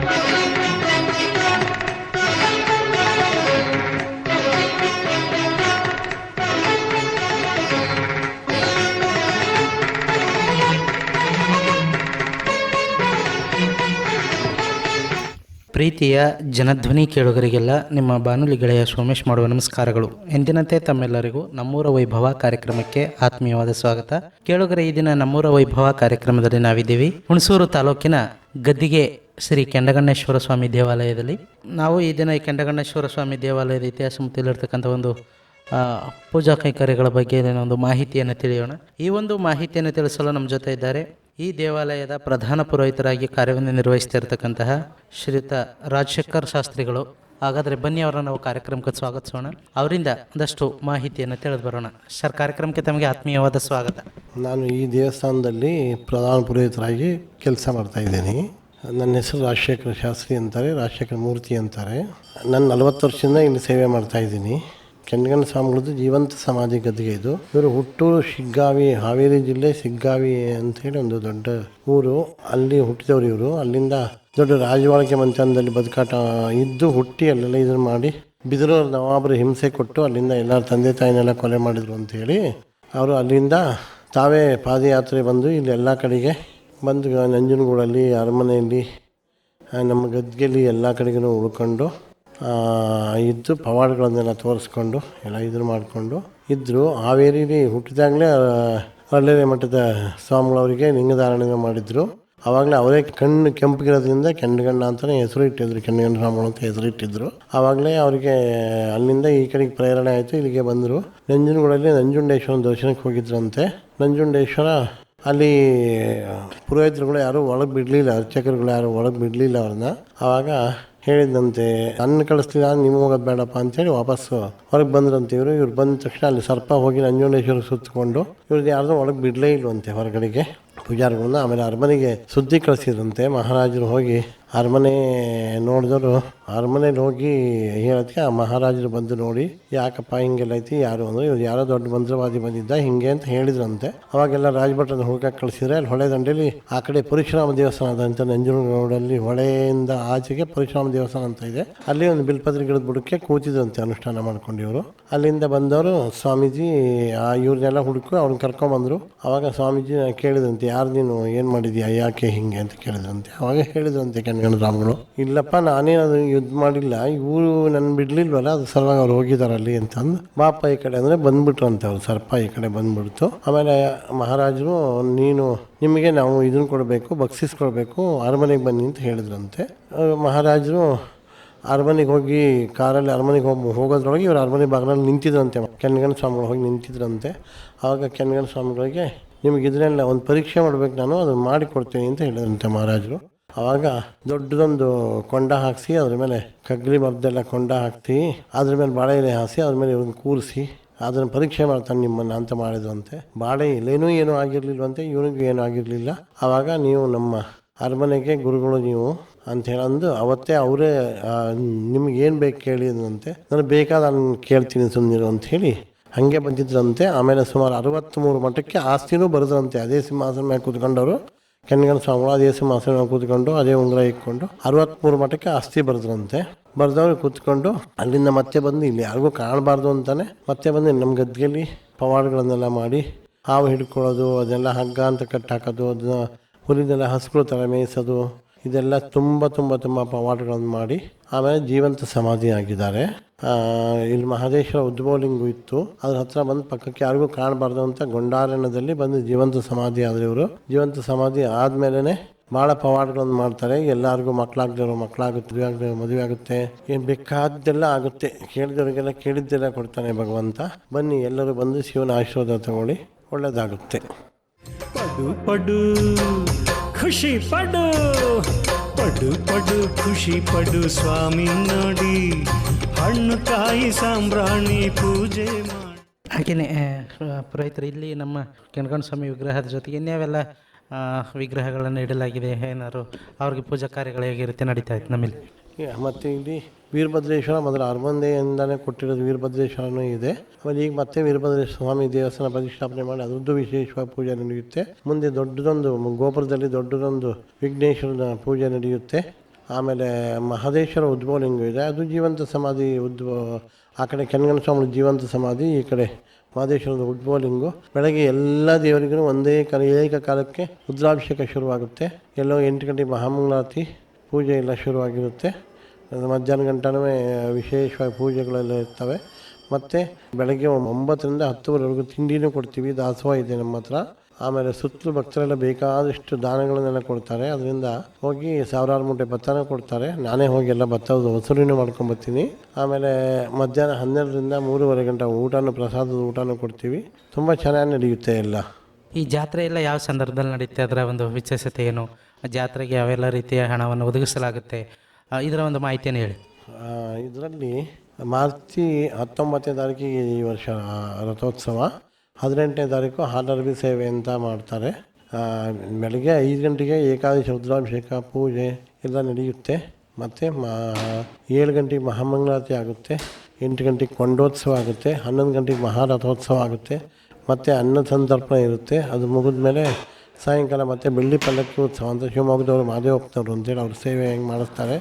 Thank you. ಪ್ರೀತಿಯ ಜನಧ್ವನಿ ಕೇಳುಗರಿಗೆಲ್ಲ ನಿಮ್ಮ ಬಾನುಲಿ ಗೆಳೆಯ ಸೋಮೇಶ್ ಮಾಡುವ ನಮಸ್ಕಾರಗಳು. ಎಂದಿನಂತೆ ತಮ್ಮೆಲ್ಲರಿಗೂ ನಮ್ಮೂರ ವೈಭವ ಕಾರ್ಯಕ್ರಮಕ್ಕೆ ಆತ್ಮೀಯವಾದ ಸ್ವಾಗತ. ಕೇಳುಗರ, ಈ ದಿನ ನಮ್ಮೂರ ವೈಭವ ಕಾರ್ಯಕ್ರಮದಲ್ಲಿ ನಾವಿದ್ದೀವಿ. ಹುಣಸೂರು ತಾಲೂಕಿನ ಗದ್ದಿಗೆ ಶ್ರೀ ಕೆಂಡಗಣ್ಣೇಶ್ವರ ಸ್ವಾಮಿ ದೇವಾಲಯದಲ್ಲಿ. ನಾವು ಈ ದಿನ ಈ ಕೆಂಡಗಣ್ಣೇಶ್ವರ ಸ್ವಾಮಿ ದೇವಾಲಯದ ಇತಿಹಾಸ ಮತ್ತು ಇಲ್ಲಿರ್ತಕ್ಕಂಥ ಒಂದು ಪೂಜಾ ಕೈಕಾರ್ಯಗಳ ಬಗ್ಗೆ ಒಂದು ಮಾಹಿತಿಯನ್ನು ತಿಳಿಯೋಣ. ಈ ಒಂದು ಮಾಹಿತಿಯನ್ನು ತಿಳಿಸಲು ನಮ್ಮ ಜೊತೆ ಇದ್ದಾರೆ ಈ ದೇವಾಲಯದ ಪ್ರಧಾನ ಪುರೋಹಿತರಾಗಿ ಕಾರ್ಯವನ್ನು ನಿರ್ವಹಿಸ್ತಿರ್ತಕ್ಕಂತಹ ಶ್ರೀಯುತ ರಾಜಶೇಖರ್ ಶಾಸ್ತ್ರಿಗಳು. ಹಾಗಾದರೆ ಬನ್ನಿ ಅವರನ್ನು ನಾವು ಕಾರ್ಯಕ್ರಮಕ್ಕೆ ಸ್ವಾಗತಿಸೋಣ. ಅವರಿಂದ ಒಂದಷ್ಟು ಮಾಹಿತಿಯನ್ನು ತಿಳಿದು ಬರೋಣ. ಸರ್, ಕಾರ್ಯಕ್ರಮಕ್ಕೆ ತಮಗೆ ಆತ್ಮೀಯವಾದ ಸ್ವಾಗತ. ನಾನು ಈ ದೇವಸ್ಥಾನದಲ್ಲಿ ಪ್ರಧಾನ ಪುರೋಹಿತರಾಗಿ ಕೆಲಸ ಮಾಡ್ತಾ ಇದ್ದೀನಿ. ನನ್ನ ಹೆಸರು ರಾಜಶೇಖರ ಶಾಸ್ತ್ರಿ ಅಂತಾರೆ, ರಾಜಶೇಖರ ಮೂರ್ತಿ ಅಂತಾರೆ. ನಾನು ನಲವತ್ತು ವರ್ಷದಿಂದ ಇಲ್ಲಿ ಸೇವೆ ಮಾಡ್ತಾ ಇದ್ದೀನಿ. ಕೆಂಡಗನ ಸ್ವಾಮಿಗಳದ್ದು ಜೀವಂತ ಸಮಾಧಿ ಗದ್ದಿಗೆ ಇದು. ಇವರು ಹುಟ್ಟೂರು ಶಿಗ್ಗಾವಿ, ಹಾವೇರಿ ಜಿಲ್ಲೆ ಶಿಗ್ಗಾವಿ ಅಂತೇಳಿ ಒಂದು ದೊಡ್ಡ ಊರು. ಅಲ್ಲಿ ಹುಟ್ಟಿದವರು ಇವರು. ಅಲ್ಲಿಂದ ದೊಡ್ಡ ರಾಜವಾಳಿಕೆ ಮಂಚನದಲ್ಲಿ ಬದುಕಾಟ ಇದ್ದು ಹುಟ್ಟಿ ಅಲ್ಲೆಲ್ಲ ಇದನ್ನು ಮಾಡಿ ಬಿದಿರು ನವಾಬರು ಹಿಂಸೆ ಕೊಟ್ಟು ಅಲ್ಲಿಂದ ಎಲ್ಲರ ತಂದೆ ತಾಯಿನೆಲ್ಲ ಕೊಲೆ ಮಾಡಿದ್ರು ಅಂತೇಳಿ ಅವರು ಅಲ್ಲಿಂದ ತಾವೇ ಪಾದಯಾತ್ರೆ ಬಂದು ಇಲ್ಲಿ ಎಲ್ಲ ಕಡೆಗೆ ಬಂದು ನಂಜನಗೂಡಲ್ಲಿ, ಅರಮನೆಯಲ್ಲಿ ನಮ್ಮ ಗದ್ಗೆಯಲ್ಲಿ ಎಲ್ಲ ಕಡೆಗೂ ಉಳ್ಕೊಂಡು ಇದ್ದು ಪವಾಡಗಳನ್ನೆಲ್ಲ ತೋರಿಸ್ಕೊಂಡು ಎಲ್ಲ ಇದನ್ನು ಮಾಡಿಕೊಂಡು ಇದ್ದರು ಹಾವೇರಿಲಿ ಹುಟ್ಟಿದಾಗಲೇ ಹಳ್ಳೇರಿ ಮಟ್ಟದ ಸ್ವಾಮಿಗಳವರಿಗೆ ಲಿಂಗಧಾರಣೆ ಮಾಡಿದ್ರು. ಆವಾಗಲೇ ಅವರೇ ಕಣ್ಣು ಕೆಂಪಗಿರೋದ್ರಿಂದ ಕೆಂಡಗಣ್ಣ ಅಂತಲೇ ಹೆಸರು ಇಟ್ಟಿದ್ರು, ಕೆಂಡಗಣ್ಣ ಸ್ವಾಮಿಗಳು ಅಂತ ಹೆಸರು ಇಟ್ಟಿದ್ರು. ಆವಾಗಲೇ ಅವರಿಗೆ ಅಲ್ಲಿಂದ ಈ ಕಡೆಗೆ ಪ್ರೇರಣೆ ಆಯಿತು, ಇಲ್ಲಿಗೆ ಬಂದರು. ನಂಜನಗೂಡಲ್ಲಿ ನಂಜುಂಡೇಶ್ವರನ ದರ್ಶನಕ್ಕೆ ಹೋಗಿದ್ರಂತೆ. ನಂಜುಂಡೇಶ್ವರ, ಅಲ್ಲಿ ಪುರೋಹಿತರುಗಳು ಯಾರೂ ಒಳಗೆ ಬಿಡಲಿಲ್ಲ, ಅರ್ಚಕರುಗಳು ಯಾರು ಒಳಗೆ ಬಿಡಲಿಲ್ಲ ಅವ್ರನ್ನ. ಆವಾಗ ಹೇಳಿದಂತೆ, ನನ್ನ ಕಳಿಸ್ಲಿಲ್ಲ ನಿಮ್ಮ ಹೋಗೋದು ಬೇಡಪ್ಪ ಅಂತೇಳಿ ವಾಪಸ್ಸು ಹೊರಗೆ ಬಂದ್ರಂತೆ ಇವರು. ಇವ್ರು ಬಂದ ತಕ್ಷಣ ಅಲ್ಲಿ ಸರ್ಪ ಹೋಗಿ ನಂಜುಂಡೇಶ್ವರ ಸುತ್ತಕೊಂಡು, ಇವ್ರದ್ದು ಯಾರ್ದು ಒಳಗೆ ಬಿಡಲೇ ಇಲ್ವಂತೆ ಹೊರಗಡೆಗೆ. ಪೂಜಾರಿಗಳನ್ನ ಆಮೇಲೆ ಅರಮನೆಗೆ ಸುದ್ದಿ ಕಳಿಸಿದ್ರಂತೆ. ಮಹಾರಾಜರು ಹೋಗಿ ಅರಮನೆ ನೋಡಿದವರು, ಅರಮನೆಗೆ ಹೋಗಿ ಹೇಳೋದಕ್ಕೆ ಆ ಮಹಾರಾಜರು ಬಂದು ನೋಡಿ, ಯಾಕಪ್ಪ ಹಿಂಗೆಲ್ಲ ಐತಿ, ಯಾರು ಅಂದರೆ ಇವ್ರು ಯಾರೋ ದೊಡ್ಡ ಮಂತ್ರವಾದಿ ಬಂದಿದ್ದ, ಹಿಂಗೆ ಅಂತ ಹೇಳಿದ್ರಂತೆ. ಅವಾಗೆಲ್ಲ ರಾಜಭಟ್ರನ್ನ ಹುಡುಕಕ್ಕೆ ಕಳಿಸಿದ್ರೆ ಅಲ್ಲಿ ಹೊಳೆ ದಂಡೆಯಲ್ಲಿ ಆ ಕಡೆ ಪರಶುರಾಮ ದೇವಸ್ಥಾನ ಅದಂತ ನಂಜನಗೂಡಲ್ಲಿ ಹೊಳೆಯಿಂದ ಆಚೆಗೆ ಪರಶುರಾಮ ದೇವಸ್ಥಾನ ಅಂತ ಇದೆ. ಅಲ್ಲಿ ಒಂದು ಬಿಲ್ಪತ್ರಿ ಗಿಡದ ಬುಡಕ್ಕೆ ಕೂತಿದ್ರಂತೆ ಅನುಷ್ಠಾನ ಮಾಡ್ಕೊಂಡು ಇವರು ಅಲ್ಲಿಂದ ಬಂದವರು ಸ್ವಾಮೀಜಿ, ಆ ಇವ್ರನ್ನೆಲ್ಲ ಹುಡುಕು ಅವ್ರನ್ನ ಕರ್ಕೊಂಬಂದರು ಅವಾಗ ಸ್ವಾಮೀಜಿ ಕೇಳಿದಂತೆ ಯಾರು ನೀನು, ಏನು ಮಾಡಿದ್ಯಾ, ಯಾಕೆ ಹಿಂಗೆ ಅಂತ ಕೇಳಿದ್ರಂತೆ. ಅವಾಗ ಹೇಳಿದ್ರಂತೆ ಕಣ್ಗಣ ರಾಮಗಳು ಇಲ್ಲಪ್ಪ, ನಾನೇನು ಅದು ಯುದ್ಧ ಮಾಡಿಲ್ಲ. ಇವರು ನನ್ನ ಬಿಡ್ಲಿಲ್ವಲ್ಲ, ಅದು ಸಲುವಾಗಿ ಅವ್ರು ಹೋಗಿದ್ದಾರೆ ಅಲ್ಲಿ ಅಂತಂದು ಬಾಪ ಈ ಕಡೆ ಅಂದರೆ ಅಂತ ಅವ್ರು, ಸರ್ಪ ಈ ಕಡೆ ಬಂದ್ಬಿಡ್ತು. ಆಮೇಲೆ ಮಹಾರಾಜರು, ನೀನು ನಿಮಗೆ ನಾವು ಇದನ್ನು ಕೊಡಬೇಕು ಬಕ್ಸಿಸ್ ಕೊಡಬೇಕು, ಅರಮನೆಗೆ ಬನ್ನಿ ಅಂತ ಹೇಳಿದ್ರಂತೆ. ಮಹಾರಾಜರು ಅರಮನೆಗೆ ಹೋಗಿ ಕಾರಲ್ಲಿ ಅರಮನೆಗೆ ಹೋಗಿ, ಹೋಗೋದ್ರೊಳಗೆ ಇವರು ಅರಮನೆ ಬಾಗಿಲಲ್ಲಿ ನಿಂತಿದ್ರಂತೆ. ಕೆನ್ಗನ ಸ್ವಾಮಿಗಳು ಹೋಗಿ ನಿಂತಿದ್ರಂತೆ. ಆವಾಗ ಕೆನ್ಗನ ಸ್ವಾಮಿಗಳಿಗೆ ನಿಮಗೆ ಇದನ್ನೆಲ್ಲ ಒಂದು ಪರೀಕ್ಷೆ ಮಾಡ್ಬೇಕು ನಾನು, ಅದನ್ನು ಮಾಡಿ ಕೊಡ್ತೀನಿ ಅಂತ ಹೇಳಿದ್ರಂತೆ ಮಹಾರಾಜರು. ಆವಾಗ ದೊಡ್ಡದೊಂದು ಕೊಂಡ ಹಾಕಿಸಿ, ಅದ್ರ ಮೇಲೆ ಕಗ್ಲಿ ಮರದೆಲ್ಲ ಕೊಂಡ ಹಾಕ್ತಿ, ಅದ್ರ ಮೇಲೆ ಬಾಳೆ ಎಲೆ ಹಾಸಿ, ಅದ್ರ ಮೇಲೆ ಇವ್ರನ್ನ ಕೂರಿಸಿ, ಅದನ್ನು ಪರೀಕ್ಷೆ ಮಾಡ್ತಾನೆ ನಿಮ್ಮನ್ನು ಅಂತ ಮಾಡಿದ್ರಂತೆ ಬಾಳೆ ಎಲೆನೂ ಏನೂ ಆಗಿರಲಿಲ್ಲವಂತೆ ಇವನಿಗೂ ಏನೂ ಆಗಿರಲಿಲ್ಲ. ಆವಾಗ ನೀವು ನಮ್ಮ ಅರಮನೆಗೆ ಗುರುಗಳು ನೀವು ಅಂತ ಅಂದು ಅವತ್ತೇ ಅವರೇ ನಿಮ್ಗೆ ಏನು ಬೇಕು ಕೇಳಿದಂತೆ ನಾನು ಬೇಕಾದ ನಾನು ಕೇಳ್ತೀನಿ ಸುಮ್ಮನಿರು ಅಂತ ಹೇಳಿ ಹಾಗೆ ಬಂದಿದ್ರಂತೆ. ಆಮೇಲೆ ಸುಮಾರು ಅರವತ್ತ್ಮೂರು ಮಟ್ಟಕ್ಕೆ ಆಸ್ತಿನೂ ಬರೆದ್ರಂತೆ. ಅದೇ ಸಿಂಹಾಸನ ಮೇಲೆ ಕೂತ್ಕೊಂಡವರು. ಕೆನ್ಗನ ಸ್ವಾಮಿಗಳು ಅದೇ ಸಿಂಹಾಸನ ಕೂತ್ಕೊಂಡು, ಅದೇ ಉಂಗುರ ಇಕ್ಕೊಂಡು ಅರವತ್ತ್ಮೂರು ಮಠಕ್ಕೆ ಆಸ್ತಿ ಬರೆದ್ರಂತೆ. ಬರೆದವ್ರು ಕೂತ್ಕೊಂಡು, ಅಲ್ಲಿಂದ ಮತ್ತೆ ಬಂದು ಇಲ್ಲಿ ಯಾರಿಗೂ ಕಾಣಬಾರ್ದು ಅಂತಾನೆ ಮತ್ತೆ ಬಂದು ನಮ್ಮ ಗದ್ದೆಯಲ್ಲಿ ಪವಾಡಗಳನ್ನೆಲ್ಲ ಮಾಡಿ, ಹಾವು ಹಿಡ್ಕೊಳ್ಳೋದು, ಅದೆಲ್ಲ ಹಗ್ಗ ಅಂತ ಕಟ್ಟಾಕೋದು, ಅದನ್ನ ಹುಲಿದೆಲ್ಲ ಹಸುಗಳು ತಲೆ ಮೇಯಿಸೋದು, ಇದೆಲ್ಲ ತುಂಬ ತುಂಬ ತುಂಬ ಪವಾಡಗಳನ್ನು ಮಾಡಿ ಆಮೇಲೆ ಜೀವಂತ ಸಮಾಧಿ ಆಗಿದ್ದಾರೆ ಇಲ್ಲಿ ಮಹದೇಶ್ವರ ಉದ್ಬೋಲಿಂಗು ಇತ್ತು. ಅದ್ರ ಹತ್ರ ಬಂದು ಪಕ್ಕಕ್ಕೆ ಯಾರಿಗೂ ಕಾಣಬಾರ್ದು ಅಂತ ಗೊಂಡಾರಣ್ಯದಲ್ಲಿ ಬಂದು ಜೀವಂತ ಸಮಾಧಿ ಆದರೆ ಇವರು. ಜೀವಂತ ಸಮಾಧಿ ಆದಮೇಲೆ ಭಾಳ ಪವಾಡಗಳನ್ನು ಮಾಡ್ತಾರೆ. ಎಲ್ಲರಿಗೂ ಮಕ್ಕಳಾಗ್ದಿರೋ ಮಕ್ಕಳಾಗುತ್ತೆ ಮದುವೆ ಆಗದೆ ಮದುವೆ ಆಗುತ್ತೆ ಏನು ಬೇಕಾದ್ದೆಲ್ಲ ಆಗುತ್ತೆ. ಕೇಳಿದವರಿಗೆಲ್ಲ ಕೇಳಿದ್ದೆಲ್ಲ ಕೊಡ್ತಾನೆ ಭಗವಂತ. ಬನ್ನಿ, ಎಲ್ಲರೂ ಬಂದು ಶಿವನ ಆಶೀರ್ವಾದ ತಗೊಳ್ಳಿ. ಒಳ್ಳೆಯದಾಗುತ್ತೆ ಪಡು ಪಡು. ಖುಷಿ ಪಡು. ಪಡು ಪಡು, ಖುಷಿ ಪಡು ಸ್ವಾಮಿ ನೋಡಿ. ಹಣ್ಣು ಕಾಯಿ ಸಾಂಬ್ರಾಣಿ ಪೂಜೆ ಮಾಡಿ. ಹಾಗೆಯೇ ಪುರೋಹಿತರು, ಇಲ್ಲಿ ನಮ್ಮ ಕೆಣಗಣ್ಣ ಸ್ವಾಮಿ ವಿಗ್ರಹದ ಜೊತೆಗೆ ಇನ್ಯಾವೆಲ್ಲ ವಿಗ್ರಹಗಳನ್ನು ಇಡಲಾಗಿದೆ, ಏನಾದ್ರು ಅವ್ರಿಗೆ ಪೂಜಾ ಕಾರ್ಯಗಳು ಹೇಗಿರುತ್ತೆ ನಡೀತಾ ಇತ್ತು ನಮ್ಮಲ್ಲಿ? ಮತ್ತೆ ಇಲ್ಲಿ ವೀರಭದ್ರೇಶ್ವರ ಮೊದಲು ಅರಮನೆಯಿಂದಲೇ ಕೊಟ್ಟಿರೋದು ವೀರಭದ್ರೇಶ್ವರನೂ ಇದೆ. ಆಮೇಲೆ ಈಗ ಮತ್ತೆ ವೀರಭದ್ರೇಶ್ವರ ಸ್ವಾಮಿ ದೇವಸ್ಥಾನ ಪ್ರತಿಷ್ಠಾಪನೆ ಮಾಡಿ ಅದರದ್ದು ವಿಶೇಷವಾಗಿ ಪೂಜೆ ನಡೆಯುತ್ತೆ. ಮುಂದೆ ದೊಡ್ಡದೊಂದು ಗೋಪುರದಲ್ಲಿ ದೊಡ್ಡದೊಂದು ವಿಘ್ನೇಶ್ವರನ ಪೂಜೆ ನಡೆಯುತ್ತೆ. ಆಮೇಲೆ ಮಹದೇಶ್ವರ ಉದ್ಭವಲಿಂಗ ಇದೆ. ಅದು ಜೀವಂತ ಸಮಾಧಿ ಉದ್ಭವ ಆ ಕಡೆ ಕೆನಗನ ಸ್ವಾಮಿ ಜೀವಂತ ಸಮಾಧಿ, ಈ ಕಡೆ ಮಹದೇಶ್ವರದ ಉದ್ಭವಲಿಂಗು. ಬೆಳಗ್ಗೆ ಎಲ್ಲ ದೇವರಿಗೂ ಒಂದೇ ಕಾಲ ಏಕ ಕಾಲಕ್ಕೆ ರುದ್ರಾಭಿಷೇಕ ಶುರುವಾಗುತ್ತೆ. ಎಲ್ಲೋ ಎಂಟು ಗಂಟೆ ಮಹಾಮಂಗಳಾರತಿ ಪೂಜೆ ಎಲ್ಲ ಶುರುವಾಗಿರುತ್ತೆ. ಮಧ್ಯಾಹ್ನ ಗಂಟನೂ ವಿಶೇಷವಾಗಿ ಪೂಜೆಗಳೆಲ್ಲ ಇರ್ತವೆ. ಮತ್ತು ಬೆಳಗ್ಗೆ ಒಂಬತ್ತರಿಂದ ಹತ್ತುವರೆವರೆಗೂ ತಿಂಡಿನೂ ಕೊಡ್ತೀವಿ. ದಾಸೋಹ ಇದೆ ನಮ್ಮ ಹತ್ರ. ಆಮೇಲೆ ಸುತ್ತಲೂ ಭಕ್ತರೆಲ್ಲ ಬೇಕಾದಷ್ಟು ದಾನಗಳನ್ನೆಲ್ಲ ಕೊಡ್ತಾರೆ. ಅದರಿಂದ ಹೋಗಿ ಸಾವಿರಾರು ಮೂಟೆ ಭತ್ತನ ಕೊಡ್ತಾರೆ. ನಾನೇ ಹೋಗಿ ಎಲ್ಲ ಭತ್ತದ ವಸೂಲಿನೂ ಮಾಡ್ಕೊಂಬರ್ತೀನಿ ಆಮೇಲೆ ಮಧ್ಯಾಹ್ನ ಹನ್ನೆರಡರಿಂದ ಮೂರುವರೆ ಗಂಟೆ ಊಟನೂ ಪ್ರಸಾದದ ಊಟನೂ ಕೊಡ್ತೀವಿ. ತುಂಬ ಚೆನ್ನಾಗಿ ನಡೆಯುತ್ತೆ ಎಲ್ಲ. ಈ ಜಾತ್ರೆ ಎಲ್ಲ ಯಾವ ಸಂದರ್ಭದಲ್ಲಿ ನಡೆಯುತ್ತೆ ಅದರ ಒಂದು ವಿಶೇಷತೆ ಏನು? ಜಾತ್ರೆಗೆ ಯಾವೆಲ್ಲ ರೀತಿಯ ಹಣವನ್ನು ಒದಗಿಸಲಾಗುತ್ತೆ? ಇದರ ಒಂದು ಮಾಹಿತಿಯನ್ನು ಹೇಳಿ. ಇದರಲ್ಲಿ ಮಾರ್ಚಿ ಹತ್ತೊಂಬತ್ತನೇ ತಾರೀಕಿಗೆ ಈ ವರ್ಷ ರಥೋತ್ಸವ. ಹದಿನೆಂಟನೇ ತಾರೀಕು ಹಾಲರ್ಬಿ ಸೇವೆ ಅಂತ ಮಾಡ್ತಾರೆ. ಬೆಳಗ್ಗೆ ಐದು ಗಂಟೆಗೆ ಏಕಾದಶಿ ರುದ್ರಾಭಿಷೇಕ, ಪೂಜೆ ಎಲ್ಲ ನಡೆಯುತ್ತೆ. ಮತ್ತು ಮಾ, ಏಳು ಗಂಟೆಗೆ ಮಹಾಮಂಗಳಾರತಿ ಆಗುತ್ತೆ. ಎಂಟು ಗಂಟೆಗೆ ಕೊಂಡೋತ್ಸವ ಆಗುತ್ತೆ. ಹನ್ನೊಂದು ಗಂಟೆಗೆ ಮಹಾರಥೋತ್ಸವ ಆಗುತ್ತೆ. ಮತ್ತು ಅನ್ನ ಸಂತರ್ಪಣೆ ಇರುತ್ತೆ. ಅದು ಮುಗಿದ ಮೇಲೆ ಸಾಯಂಕಾಲ ಮತ್ತು ಬೆಳ್ಳಿ ಪಲ್ಲಕ್ಕಿ ಉತ್ಸವ ಅಂತ ಶಿವಮೊಗ್ಗದವರು ಮಹದೇವಪ್ಪನವರು ಅಂತೇಳಿ ಅವ್ರ ಸೇವೆ ಹೆಂಗೆ ಮಾಡಿಸ್ತಾರೆ.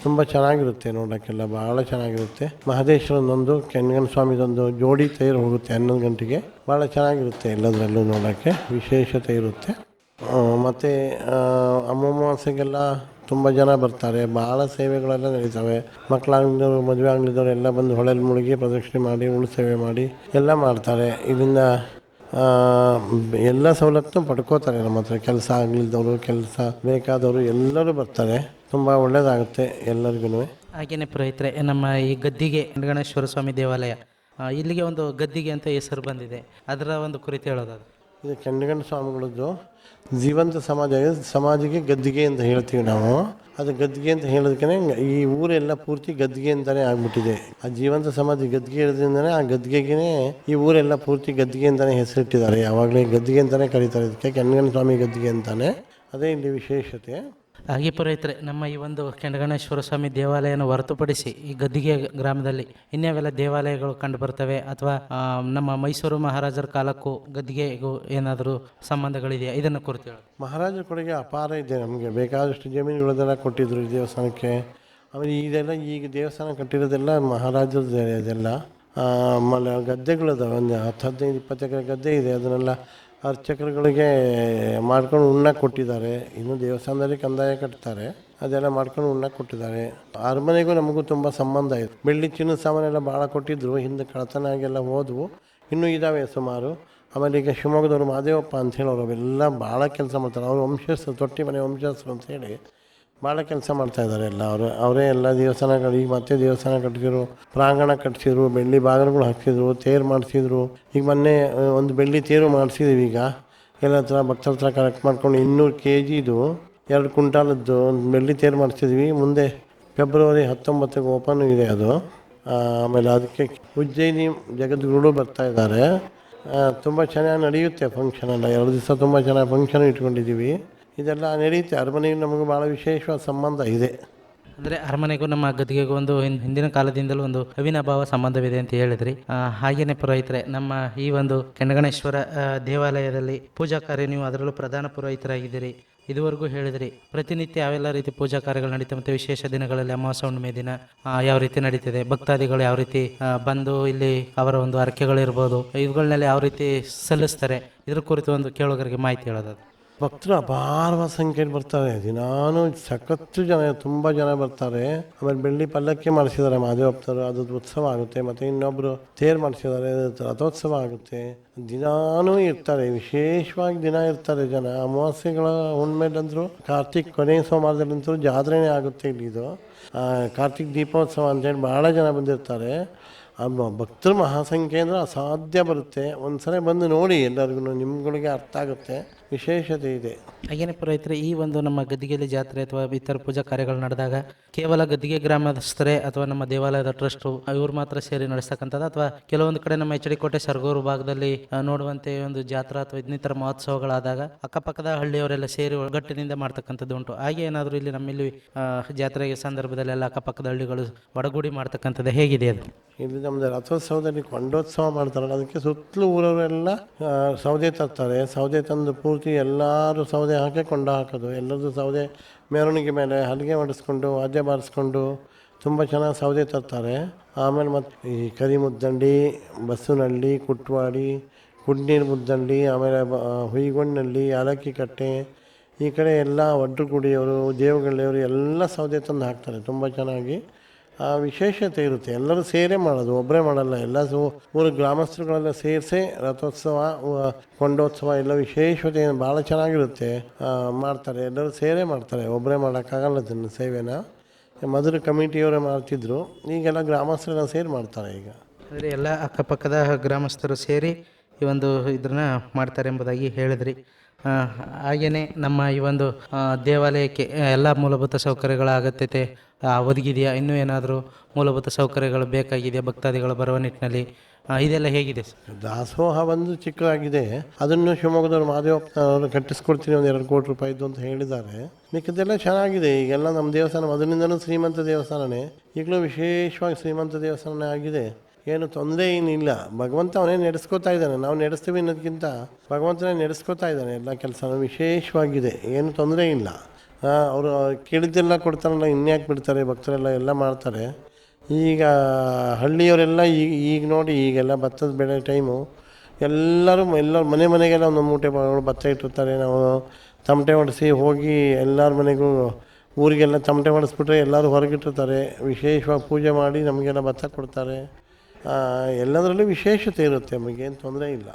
ತುಂಬ ಚೆನ್ನಾಗಿರುತ್ತೆ ನೋಡೋಕ್ಕೆಲ್ಲ ಭಾಳ ಚೆನ್ನಾಗಿರುತ್ತೆ. ಮಹದೇಶ್ವರನೊಂದು ಕೆಂಗನ ಸ್ವಾಮಿದೊಂದು ಜೋಡಿ ತೈರು ಹೋಗುತ್ತೆ ಹನ್ನೊಂದು ಗಂಟೆಗೆ. ಭಾಳ ಚೆನ್ನಾಗಿರುತ್ತೆ ಎಲ್ಲದರಲ್ಲೂ ನೋಡೋಕ್ಕೆ, ವಿಶೇಷತೆ ಇರುತ್ತೆ. ಮತ್ತು ಅಮಾವಾಸ್ಯೆಗೆಲ್ಲ ತುಂಬ ಜನ ಬರ್ತಾರೆ ಭಾಳ ಸೇವೆಗಳೆಲ್ಲ ನಡೀತವೆ. ಮಕ್ಕಳಾಗ್ಲಿದವರು ಮದುವೆ ಆಗ್ಲಿದವರು ಎಲ್ಲ ಬಂದು ಹೊಳೆಯಲ್ಲಿ ಮುಳುಗಿ ಪ್ರದಕ್ಷಿಣೆ ಮಾಡಿ ಉಳು ಸೇವೆ ಮಾಡಿ ಎಲ್ಲ ಮಾಡ್ತಾರೆ. ಇದರಿಂದ ಎಲ್ಲ ಸವಲತ್ತು ಪಡ್ಕೋತಾರೆ ನಮ್ಮ ಹತ್ರ. ಕೆಲಸ ಆಗಲಿದ್ದವರು ಕೆಲಸ ಬೇಕಾದವರು ಎಲ್ಲರೂ ಬರ್ತಾರೆ. ತುಂಬ ಒಳ್ಳೆಯದಾಗುತ್ತೆ ಎಲ್ಲರಿಗೂ ಹಾಗೇನೆ ಪುರೋಹಿತರೆ ನಮ್ಮ ಈ ಗದ್ದಿಗೆ ಗಣೇಶ್ವರ ಸ್ವಾಮಿ ದೇವಾಲಯ ಇಲ್ಲಿಗೆ ಒಂದು ಗದ್ದಿಗೆ ಅಂತ ಹೆಸರು ಬಂದಿದೆ. ಅದರ ಒಂದು ಕುರಿತು ಹೇಳೋದಾದ್ರೆ. ಇದು ಕೆಂಡಗಂಡ ಸ್ವಾಮಿಗಳದ್ದು ಜೀವಂತ ಸಮಾಜ ಸಮಾಜಕ್ಕೆ ಗದ್ದಿಗೆ ಅಂತ ಹೇಳ್ತೀವಿ ನಾವು. ಅದು ಗದ್ದಿಗೆ ಅಂತ ಹೇಳೋದಕ್ಕೆ ಈ ಊರೆಲ್ಲ ಪೂರ್ತಿ ಗದ್ದಿಗೆ ಅಂತಲೇ ಆಗ್ಬಿಟ್ಟಿದೆ. ಆ ಜೀವಂತ ಸಮಾಧಿ ಗದ್ದಿಗೆ ಇರೋದ್ರಿಂದನೇ ಆ ಗದ್ದಿಗೆಗೆ ಈ ಊರೆಲ್ಲ ಪೂರ್ತಿ ಗದ್ದಿಗೆ ಅಂತಲೇ ಹೆಸರಿಟ್ಟಿದ್ದಾರೆ. ಯಾವಾಗಲೇ ಗದ್ದಿಗೆ ಅಂತಲೇ ಕರೀತಾರೆ. ಇದಕ್ಕೆ ಕೆಂಡಗಂಡ ಸ್ವಾಮಿ ಗದ್ದಿಗೆ ಅಂತಾನೆ. ಅದೇ ಇಲ್ಲಿ ವಿಶೇಷತೆ. ಹಾಗೆ ನಮ್ಮ ಈ ಒಂದು ಕೆಂಡಗಣೇಶ್ವರ ಸ್ವಾಮಿ ದೇವಾಲಯನ ಹೊರತುಪಡಿಸಿ ಈ ಗದ್ದಿಗೆ ಗ್ರಾಮದಲ್ಲಿ ಇನ್ಯಾವೆಲ್ಲ ದೇವಾಲಯಗಳು ಕಂಡು ಬರ್ತವೆ ಅಥವಾ ನಮ್ಮ ಮೈಸೂರು ಮಹಾರಾಜರ ಕಾಲಕ್ಕೂ ಗದ್ದಿಗೆಗೂ ಏನಾದರೂ ಸಂಬಂಧಗಳಿದೆಯಾ? ಇದನ್ನು ಕುರಿತು ಹೇಳಿ. ಮಹಾರಾಜರ ಕೊಡುಗೆ ಅಪಾರ ಇದೆ ನಮಗೆ. ಬೇಕಾದಷ್ಟು ಜಮೀನುಗಳನ್ನೆಲ್ಲ ಕೊಟ್ಟಿದ್ರು ಈ ದೇವಸ್ಥಾನಕ್ಕೆ. ಆಮೇಲೆ ಇದೆಲ್ಲ ಈಗ ದೇವಸ್ಥಾನ ಕಟ್ಟಿರೋದೆಲ್ಲ ಮಹಾರಾಜರದ್ದು ಇದೆಲ್ಲ ಆಮೇಲೆ ಗದ್ದೆಗಳಿದಾವೆ. ಒಂದು ಹತ್ತು ಹದಿನೈದು ಇಪ್ಪತ್ತು ಎಕರೆ ಗದ್ದೆ ಇದೆ. ಅದನ್ನೆಲ್ಲ ಅರ್ಚಕರುಗಳಿಗೆ ಮಾಡ್ಕೊಂಡು ಉಣ್ಣ ಕೊಟ್ಟಿದ್ದಾರೆ. ಇನ್ನು ದೇವಸ್ಥಾನದಲ್ಲಿ ಕಂದಾಯ ಕಟ್ತಾರೆ. ಅದೆಲ್ಲ ಮಾಡ್ಕೊಂಡು ಉಣ್ಣಕ್ಕೆ ಕೊಟ್ಟಿದ್ದಾರೆ. ಅರಮನೆಗೂ ನಮಗೂ ತುಂಬ ಸಂಬಂಧ ಇದೆ ಬೆಳ್ಳಿ ಚಿನ್ನದ ಸಾಮಾನೆಲ್ಲ ಭಾಳ ಕೊಟ್ಟಿದ್ದರು ಹಿಂದೆ ಕಳತನ ಆಗೆಲ್ಲ ಹೋದವು. ಇನ್ನೂ ಇದ್ದಾವೆ ಸುಮಾರು. ಆಮೇಲೆ ಈಗ ಶಿವಮೊಗ್ಗದವರು ಮಾದೇವಪ್ಪ ಅಂತ ಹೇಳೋರು, ಅವೆಲ್ಲ ಭಾಳ ಕೆಲಸ ಮಾಡ್ತಾರೆ. ಅವ್ರ ವಂಶಸ್ಥರು ತೊಟ್ಟಿ ಮನೆ ವಂಶಸ್ಥರು ಅಂತೇಳಿ ಭಾಳ ಕೆಲಸ ಮಾಡ್ತಾ ಇದ್ದಾರೆ ಎಲ್ಲ. ಅವರು, ಅವರೇ ಎಲ್ಲ ದೇವಸ್ಥಾನಗಳು ಈಗ ಮತ್ತೆ ದೇವಸ್ಥಾನ ಕಟ್ಟಿಸಿದ್ರು, ಪ್ರಾಂಗಣ ಕಟ್ಟಿಸಿದ್ರು, ಬೆಳ್ಳಿ ಬಾಗಿಲುಗಳು ಹಾಕಿದ್ರು ತೇರು ಮಾಡಿಸಿದ್ರು. ಈಗ ಮೊನ್ನೆ ಒಂದು ಬೆಳ್ಳಿ ತೇರು ಮಾಡಿಸಿದ್ದೀವಿ ಈಗ. ಎಲ್ಲ ಹತ್ರ ಭಕ್ತರ ಹತ್ರ ಕಲೆಕ್ಟ್ ಮಾಡ್ಕೊಂಡು ಇನ್ನೂರು ಕೆ ಜಿದು ಎರಡು ಕುಂಟಾಲದ್ದು ಒಂದು ಬೆಳ್ಳಿ ತೇರು ಮಾಡಿಸಿದ್ವಿ. ಮುಂದೆ ಫೆಬ್ರವರಿ ಹತ್ತೊಂಬತ್ತಕ್ಕೆ ಓಪನ್ ಇದೆ ಅದು. ಆಮೇಲೆ ಅದಕ್ಕೆ ಉಜ್ಜಯಿನಿ ಜಗದ್ಗುರು ಬರ್ತಾ ಇದ್ದಾರೆ. ತುಂಬ ಚೆನ್ನಾಗಿ ನಡೆಯುತ್ತೆ ಫಂಕ್ಷನ್ ಎಲ್ಲ. ಎರಡು ದಿವಸ ತುಂಬ ಚೆನ್ನಾಗಿ ಫಂಕ್ಷನ್ ಇಟ್ಕೊಂಡಿದ್ದೀವಿ. ಇದೆಲ್ಲ ನಡೆಯುತ್ತೆ ಅರಮನೆಗೂ ನಮಗೆ ಭಾಳ ವಿಶೇಷವಾದ ಸಂಬಂಧ ಇದೆ. ಅಂದರೆ ಅರಮನೆಗೂ ನಮ್ಮ ಗದ್ದಿಗೆಗೂ ಒಂದು ಹಿಂದಿನ ಕಾಲದಿಂದಲೂ ಒಂದು ಅವಿನಾಭಾವ ಸಂಬಂಧವಿದೆ ಅಂತ ಹೇಳಿದ್ರಿ. ಹಾಗೇನೆ ಪುರೋಹಿತರೆ, ನಮ್ಮ ಈ ಒಂದು ಕೆಂಡಗಣೇಶ್ವರ ದೇವಾಲಯದಲ್ಲಿ ಪೂಜಾ ಕಾರ್ಯ ನೀವು ಅದರಲ್ಲೂ ಪ್ರಧಾನ ಪುರೋಹಿತರಾಗಿದ್ದೀರಿ. ಇದುವರೆಗೂ ಹೇಳಿದ್ರಿ, ಪ್ರತಿನಿತ್ಯ ಯಾವೆಲ್ಲ ರೀತಿ ಪೂಜಾ ಕಾರ್ಯಗಳು ನಡೀತವೆ ಮತ್ತು ವಿಶೇಷ ದಿನಗಳಲ್ಲಿ ಅಮಾವಾಸ್ಯ, ಹುಣ್ಣಿಮೆ ದಿನ ಯಾವ ರೀತಿ ನಡೀತಿದೆ, ಭಕ್ತಾದಿಗಳು ಯಾವ ರೀತಿ ಬಂದು ಇಲ್ಲಿ ಅವರ ಒಂದು ಅರಕೆಗಳಿರ್ಬೋದು ಇವುಗಳನ್ನೆಲ್ಲ ಯಾವ ರೀತಿ ಸಲ್ಲಿಸ್ತಾರೆ, ಇದ್ರ ಕುರಿತು ಒಂದು ಕೇಳೋಗರಿಗೆ ಮಾಹಿತಿ ಹೇಳೋದು ಭಕ್ತರು ಅಪಾರವಾದ ಸಂಖ್ಯೆಯಲ್ಲಿ ಬರ್ತಾರೆ. ದಿನಾನು ಸಖತ್ತು ಜನ, ತುಂಬ ಜನ ಬರ್ತಾರೆ. ಆಮೇಲೆ ಬೆಳ್ಳಿ ಪಲ್ಲಕ್ಕಿ ಮಾಡಿಸಿದ್ದಾರೆ ಮಾದೇವಪ್ಪನವರು ಅದು ಉತ್ಸವ ಆಗುತ್ತೆ. ಮತ್ತು ಇನ್ನೊಬ್ಬರು ತೇರು ಮಾಡಿಸಿದ್ದಾರೆ. ರಥೋತ್ಸವ ಆಗುತ್ತೆ. ದಿನಾನೂ ಇರ್ತಾರೆ. ವಿಶೇಷವಾಗಿ ದಿನ ಇರ್ತಾರೆ ಜನ. ಅಮಾವಾಸ್ಯೆಗಳ ಹುಣ್ಮೇಲಂದ್ರು ಕಾರ್ತಿಕ್ ಕೊನೆ ಸೋಮವಾರದಲ್ಲಂತೂ ಜಾತ್ರೆನೇ ಆಗುತ್ತೆ ಇಲ್ಲಿ ಇದು ಕಾರ್ತಿಕ್ ದೀಪೋತ್ಸವ ಅಂತೇಳಿ ಭಾಳ ಜನ ಬಂದಿರ್ತಾರೆ. ಮ- ಭಕ್ತರು ಮಹಾಸಂಖ್ಯೆ ಅಂದರೆ ಅಸಾಧ್ಯ ಬರುತ್ತೆ. ಒಂದ್ಸಲ ಬಂದು ನೋಡಿ ಎಲ್ಲರಿಗೂ ನಿಮ್ಗಳಿಗೆ ಅರ್ಥ ಆಗುತ್ತೆ. ವಿಶೇಷತೆ ಇದೆ. ಹಾಗೇನೆ ಪುರೋಹಿತರೆ ಈ ಒಂದು ನಮ್ಮ ಗದ್ದಿಗೆಯಲ್ಲಿ ಜಾತ್ರೆ ಅಥವಾ ಇತರ ಪೂಜಾ ಕಾರ್ಯಗಳು ನಡೆದಾಗ ಕೇವಲ ಗದ್ದಿಗೆ ಗ್ರಾಮಸ್ಥರೇ ಅಥವಾ ನಮ್ಮ ದೇವಾಲಯದ ಟ್ರಸ್ಟು ಇವ್ರು ಮಾತ್ರ ಸೇರಿ ನಡೆಸ್ತಕ್ಕಂಥದ್ದು? ಅಥವಾ ಕೆಲವೊಂದು ಕಡೆ ನಮ್ಮ ಎಚ್ ಡಿ ಕೋಟೆ ಸರ್ಗೂರು ಭಾಗದಲ್ಲಿ ನೋಡುವಂತೆ ಒಂದು ಜಾತ್ರಾ ಅಥವಾ ಇನ್ನಿತರ ಮಹೋತ್ಸವಗಳಾದಾಗ ಅಕ್ಕಪಕ್ಕದ ಹಳ್ಳಿಯವರೆಲ್ಲ ಸೇರಿ ಒಗ್ಗಟ್ಟಿನಿಂದ ಮಾಡ್ತಕ್ಕಂಥದ್ದು ಉಂಟು. ಹಾಗೆ ಏನಾದರೂ ಇಲ್ಲಿ ನಮ್ಮಲ್ಲಿ ಇಲ್ಲಿ ಜಾತ್ರೆಗೆ ಸಂದರ್ಭದಲ್ಲೆಲ್ಲ ಅಕ್ಕಪಕ್ಕದ ಹಳ್ಳಿಗಳು ಒಡಗೂಡಿ ಮಾಡ್ತಕ್ಕಂಥದ್ದು ಹೇಗಿದೆ ಅದು? ಇಲ್ಲಿ ನಮ್ಮದು ರಥೋತ್ಸವದಲ್ಲಿ ಕೊಂಡೋತ್ಸವ ಮಾಡ್ತಾರಲ್ಲ, ಅದಕ್ಕೆ ಸುತ್ತಲೂ ಊರವರೆಲ್ಲ ಸೌದೆ ತರ್ತಾರೆ. ಸೌದೆ ತಂದು ಪೂರ್ತಿ ಎಲ್ಲರೂ ಸೌದೆ ಹಾಕಿ ಕೊಂಡ ಹಾಕೋದು. ಎಲ್ಲರದ್ದು ಸೌದೆ ಮೆರವಣಿಗೆ ಮೇಲೆ ಹಲಿಗೆ ಮಾಡಿಸ್ಕೊಂಡು, ವಾದ್ಯ ಬಾರಿಸ್ಕೊಂಡು ತುಂಬ ಚೆನ್ನಾಗಿ ಸೌದೆ ತರ್ತಾರೆ. ಆಮೇಲೆ ಮತ್ತು ಈ ಕರಿ ಮುದ್ದಂಡಿ ಬಸ್ಸುನಳ್ಳಿ ಕುಟ್ವಾಡಿ, ಕುಡ್ನೀರು ಮುದ್ದಂಡಿ, ಆಮೇಲೆ ಹುಯಿಗೊಂಡಲ್ಲಿ ಯಾಲಕ್ಕಿ ಕಟ್ಟೆ, ಈ ಕಡೆ ಎಲ್ಲ ಒಡ್ರು ದೇವಗಳಿಯವರು ಎಲ್ಲ ಸೌದೆ ತಂದು ಹಾಕ್ತಾರೆ. ತುಂಬ ಚೆನ್ನಾಗಿ. ಆ ವಿಶೇಷತೆ ಇರುತ್ತೆ. ಎಲ್ಲರೂ ಸೇರೇ ಮಾಡೋದು ಒಬ್ಬರೇ ಮಾಡಲ್ಲ. ಎಲ್ಲ ಊರ ಗ್ರಾಮಸ್ಥರುಗಳೆಲ್ಲ ಸೇರಿಸಿ ರಥೋತ್ಸವ ಕೊಂಡೋತ್ಸವ ಎಲ್ಲ ವಿಶೇಷತೆ ಭಾಳ ಚೆನ್ನಾಗಿರುತ್ತೆ. ಮಾಡ್ತಾರೆ. ಎಲ್ಲರೂ ಸೇರೇ ಮಾಡ್ತಾರೆ. ಒಬ್ಬರೇ ಮಾಡೋಕ್ಕಾಗಲ್ಲ ಅದನ್ನು ಸೇವೆನ. ಮೊದಲು ಕಮಿಟಿಯವರೇ ಮಾಡ್ತಿದ್ರು. ಈಗೆಲ್ಲ ಗ್ರಾಮಸ್ಥರೆಲ್ಲ ಸೇರಿ ಮಾಡ್ತಾರೆ ಈಗ. ಅಂದರೆ ಎಲ್ಲ ಅಕ್ಕಪಕ್ಕದ ಗ್ರಾಮಸ್ಥರು ಸೇರಿ ಈ ಒಂದು ಇದನ್ನ ಮಾಡ್ತಾರೆ ಎಂಬುದಾಗಿ ಹೇಳಿದ್ರಿ. ಆ, ಹಾಗೇನೆ ನಮ್ಮ ಈ ಒಂದು ದೇವಾಲಯಕ್ಕೆ ಎಲ್ಲ ಮೂಲಭೂತ ಸೌಕರ್ಯಗಳ ಅಗತ್ಯತೆ ಒದಗಿದೆಯಾ? ಇನ್ನೂ ಏನಾದರೂ ಮೂಲಭೂತ ಸೌಕರ್ಯಗಳು ಬೇಕಾಗಿದೆಯಾ ಭಕ್ತಾದಿಗಳು ಬರುವ ನಿಟ್ಟಿನಲ್ಲಿ? ಇದೆಲ್ಲ ಹೇಗಿದೆ ದಾಸೋಹ ಒಂದು ಚಿಕ್ಕದಾಗಿದೆ. ಅದನ್ನು ಶಿವಮೊಗ್ಗದವರು ಮಾದೇವಪ್ಪ ಅವರು ಕಟ್ಟಿಸ್ಕೊಡ್ತೀನಿ ಒಂದು ಎರಡು ಕೋಟಿ ರೂಪಾಯಿದ್ದು ಅಂತ ಹೇಳಿದ್ದಾರೆ. ಮಿಕ್ಕದೆಲ್ಲ ಚೆನ್ನಾಗಿದೆ. ಈಗೆಲ್ಲ ನಮ್ಮ ದೇವಸ್ಥಾನ ಮೊದಲಿಂದನೂ ಶ್ರೀಮಂತ ದೇವಸ್ಥಾನನೇ. ಈಗಲೂ ವಿಶೇಷವಾಗಿ ಶ್ರೀಮಂತ ದೇವಸ್ಥಾನನೇ ಆಗಿದೆ. ಏನು ತೊಂದರೆ ಏನಿಲ್ಲ. ಭಗವಂತ ಅವನೇ ನಡೆಸ್ಕೋತಾ ಇದ್ದಾನೆ. ನಾವು ನಡೆಸ್ತೀವಿ ಅನ್ನೋದಕ್ಕಿಂತ ಭಗವಂತನೇ ನಡೆಸ್ಕೋತಾ ಇದ್ದಾನೆ. ಎಲ್ಲ ಕೆಲಸ ವಿಶೇಷವಾಗಿದೆ. ಏನು ತೊಂದರೆ ಇಲ್ಲ. ಅವರು ಕೇಳಿದ್ದೆಲ್ಲ ಕೊಡ್ತಾರಲ್ಲ, ಇನ್ಯಾಕೆ ಬಿಡ್ತಾರೆ, ಭಕ್ತರೆಲ್ಲ ಎಲ್ಲ ಮಾಡ್ತಾರೆ. ಈಗ ಹಳ್ಳಿಯವರೆಲ್ಲ ಈಗ ಈಗ ನೋಡಿ, ಈಗೆಲ್ಲ ಭತ್ತದ ಬೆಳೆ ಟೈಮು ಎಲ್ಲರೂ ಎಲ್ಲರ ಮನೆ ಮನೆಗೆಲ್ಲ ಒಂದು ಮೂಟೆ ಭತ್ತ ಇಟ್ಟಿರ್ತಾರೆ. ನಾವು ತಮಟೆ ಹೊಡೆಸಿ ಹೋಗಿ ಎಲ್ಲರ ಮನೆಗೂ ಊರಿಗೆಲ್ಲ ತಮಟೆ ಹೊಡೆಸ್ಬಿಟ್ರೆ ಎಲ್ಲರೂ ಹೊರಗಿಟ್ಟಿರ್ತಾರೆ. ವಿಶೇಷವಾಗಿ ಪೂಜೆ ಮಾಡಿ ನಮಗೆಲ್ಲ ಭತ್ತ ಕೊಡ್ತಾರೆ. ಎಲ್ಲದರಲ್ಲೂ ವಿಶೇಷತೆ ಇರುತ್ತೆ ನಮಗೇನು ತೊಂದರೆ ಇಲ್ಲ.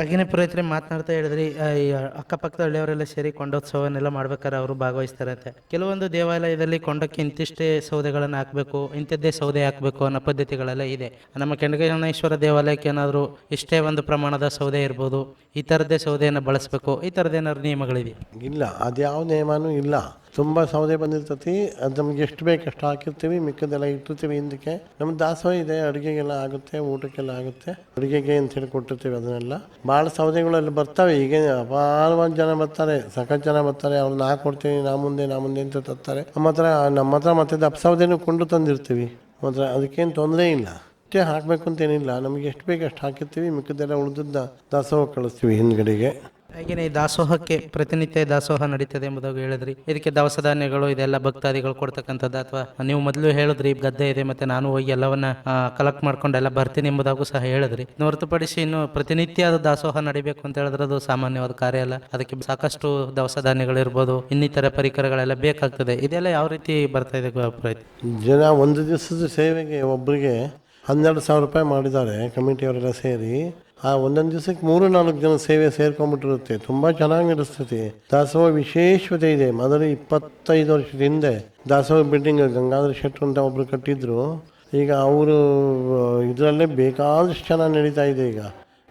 ಆಗಿನ ಪುರೋಹಿತರೆ ಮಾತನಾಡ್ತಾ ಹೇಳಿದ್ರಿ ಈ ಅಕ್ಕಪಕ್ಕದ ಹಳ್ಳಿಯವರೆಲ್ಲ ಸೇರಿ ಕೊಂಡೋತ್ಸವನ್ನೆಲ್ಲ ಮಾಡ್ಬೇಕಾದ್ರೆ ಅವರು ಭಾಗವಹಿಸ್ತಾರಂತೆ. ಕೆಲವೊಂದು ದೇವಾಲಯದಲ್ಲಿ ಕೊಂಡಕ್ಕೆ ಇಂತಿಷ್ಟೇ ಸೌದೆಗಳನ್ನು ಹಾಕಬೇಕು ಇಂಥದ್ದೇ ಸೌದೆ ಹಾಕಬೇಕು ಅನ್ನೋ ಪದ್ಧತಿಗಳೆಲ್ಲ ಇದೆ. ನಮ್ಮ ಕೆಂಡಗೇಶ್ವರ ದೇವಾಲಯಕ್ಕೆ ಏನಾದರೂ ಇಷ್ಟೇ ಒಂದು ಪ್ರಮಾಣದ ಸೌದೆ ಇರ್ಬೋದು ಈ ಥರದ್ದೇ ಸೌದೆಯನ್ನು ಬಳಸಬೇಕು ಈ ಥರದ್ದೇನಾದ್ರು ನಿಯಮಗಳಿವೆ? ನಿಯಮಗಳಿದೆ ಇಲ್ಲ ಅದ್ಯಾವ ನಿಯಮನೂ ಇಲ್ಲ. ತುಂಬ ಸೌದೆ ಬಂದಿರ್ತತಿ, ಅದು ನಮ್ಗೆ ಎಷ್ಟು ಬೇಕು ಅಷ್ಟು ಹಾಕಿರ್ತೀವಿ, ಮಿಕ್ಕದೆಲ್ಲ ಇಟ್ಟಿರ್ತೀವಿ ಹಿಂದಕ್ಕೆ. ನಮ್ಮ ದಾಸೋಹ ಇದೆ, ಅಡುಗೆಗೆಲ್ಲ ಆಗುತ್ತೆ, ಊಟಕ್ಕೆಲ್ಲ ಆಗುತ್ತೆ. ಅಡುಗೆಗೆ ಅಂತೇಳಿ ಕೊಟ್ಟಿರ್ತೀವಿ ಅದನ್ನೆಲ್ಲ. ಭಾಳ ಅಲ್ಲಿ ಬರ್ತವೆ, ಈಗ ಅಪಾರವಾದ ಜನ ಬರ್ತಾರೆ ಸಖತ್ ಜನ ಬರ್ತಾರೆ, ಅವ್ರು ನಾ ಕೊಡ್ತೀನಿ, ನಾ ಮುಂದೆ ನಾ ಮುಂದೆ ಅಂತ ತರ್ತಾರೆ. ನಮ್ಮ ಹತ್ರ ನಮ್ಮ ಹತ್ರ ಮತ್ತೆ ದಪ್ಪ ಸೌದೆನೂ ಕೊಂಡು ತಂದಿರ್ತೀವಿ. ಮಾತ್ರ ಅದಕ್ಕೇನು ತೊಂದರೆ ಇಲ್ಲ. ಅಷ್ಟೇ ಹಾಕಬೇಕು ಅಂತೇನಿಲ್ಲ ನಮಗೆ ಎಷ್ಟು ಬೇಕು ಅಷ್ಟು ಹಾಕಿರ್ತೀವಿ, ಮಿಕ್ಕದೆಲ್ಲ ಉಳಿದಿದ್ದ ದಾಸೋಹ ಕಳಿಸ್ತೀವಿ ಹಿಂದ್ಗಡೆಗೆ. ಹಾಗೆಯೇ ದಾಸೋಹಕ್ಕೆ ಪ್ರತಿನಿತ್ಯ ದಾಸೋಹ ನಡೀತದೆ ಎಂಬುದಾಗಿ ಹೇಳಿದ್ರಿ. ಇದಕ್ಕೆ ದವಸ ಧಾನ್ಯಗಳು ಇದೆಲ್ಲ ಭಕ್ತಾದಿಗಳು ಕೊಡ್ತಕ್ಕಂಥದ್ದು ಅಥವಾ ನೀವು ಮೊದಲು ಹೇಳಿದ್ರಿ ಗದ್ದೆ ಇದೆ ಮತ್ತೆ ನಾನು ಹೋಗಿ ಎಲ್ಲವನ್ನ ಕಲೆಕ್ಟ್ ಮಾಡ್ಕೊಂಡು ಎಲ್ಲ ಬರ್ತೀನಿ ಎಂಬುದಾಗೂ ಸಹ ಹೇಳಿದ್ರಿ. ಹೊರತುಪಡಿಸಿ ಇನ್ನು ಪ್ರತಿನಿತ್ಯ ಅದು ದಾಸೋಹ ನಡಿಬೇಕು ಅಂತ ಹೇಳಿದ್ರೆ ಅದು ಸಾಮಾನ್ಯವಾದ ಕಾರ್ಯ ಅಲ್ಲ. ಅದಕ್ಕೆ ಸಾಕಷ್ಟು ದವಸ ಧಾನ್ಯಗಳಿರ್ಬೋದು ಇನ್ನಿತರ ಪರಿಕರಗಳೆಲ್ಲ ಬೇಕಾಗ್ತದೆ. ಇದೆಲ್ಲ ಯಾವ ರೀತಿ ಬರ್ತಾ ಇದೆ ಜನ ಒಂದು ದಿವಸದ ಸೇವೆಗೆ ಒಬ್ಬರಿಗೆ ಹನ್ನೆರಡು ಸಾವಿರ ರೂಪಾಯಿ ಮಾಡಿದ್ದಾರೆ ಕಮಿಟಿಯವರೆಲ್ಲ ಸೇರಿ. ಆ ಒಂದೊಂದು ದಿವಸಕ್ಕೆ ಮೂರು ನಾಲ್ಕು ಜನ ಸೇವೆ ಸೇರ್ಕೊಂಡ್ಬಿಟ್ಟಿರುತ್ತೆ. ತುಂಬ ಚೆನ್ನಾಗಿ ನಡೆಸ್ತೈತಿ ದಾಸೋಹ ವಿಶೇಷತೆ ಇದೆ. ಮೊದಲು ಇಪ್ಪತ್ತೈದು ವರ್ಷದ ಹಿಂದೆ ದಾಸೋಹ ಬಿಲ್ಡಿಂಗ್ ಗಂಗಾಧರ ಶೆಟ್ಟರು ಅಂತ ಒಬ್ಬರು ಕಟ್ಟಿದ್ರು. ಈಗ ಅವರು ಇದರಲ್ಲೇ ಬೇಕಾದಷ್ಟು ಚೆನ್ನಾಗಿ ನಡೀತಾ ಇದೆ ಈಗ.